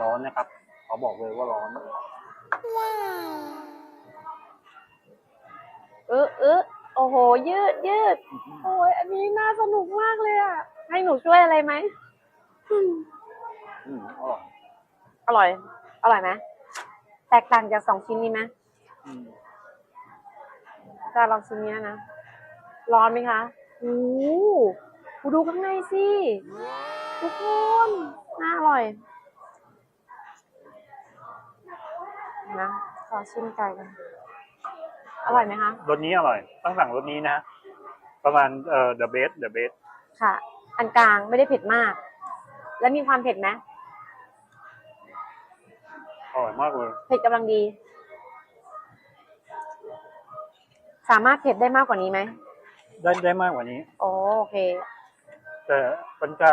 ร้อนนะครับขอบอกเลยว่าร้อนเออเออโอ้โห ยืดยืดโอ้ยอันนี้น่าสนุกมากเลยอะ ให้หนูช่วยอะไรไหมอืมอร่อย อร่อย อร่อยไหมแตกต่างจากสองชิ้นนี้ไหมอืมจะลองชิ้นนี้นะ ร้อนไหมคะโอ้โหดูข้างในสิ ทุกคน น่าอร่อย นะขอชิมไก่กันอร่อยไหมคะรสนี้อร่อย ต้องสั่งรสนี้นะ ประมาณเอ่อ the best the best ค่ะ อันกลางไม่ได้เผ็ดมาก แล้วมีความเผ็ดไหมอร่อยมากเลยเผ็ดกำลังดี สามารถเผ็ดได้มากกว่านี้ไหมได้ได้มากกว่านี้ โอโอเค แต่ปัญจา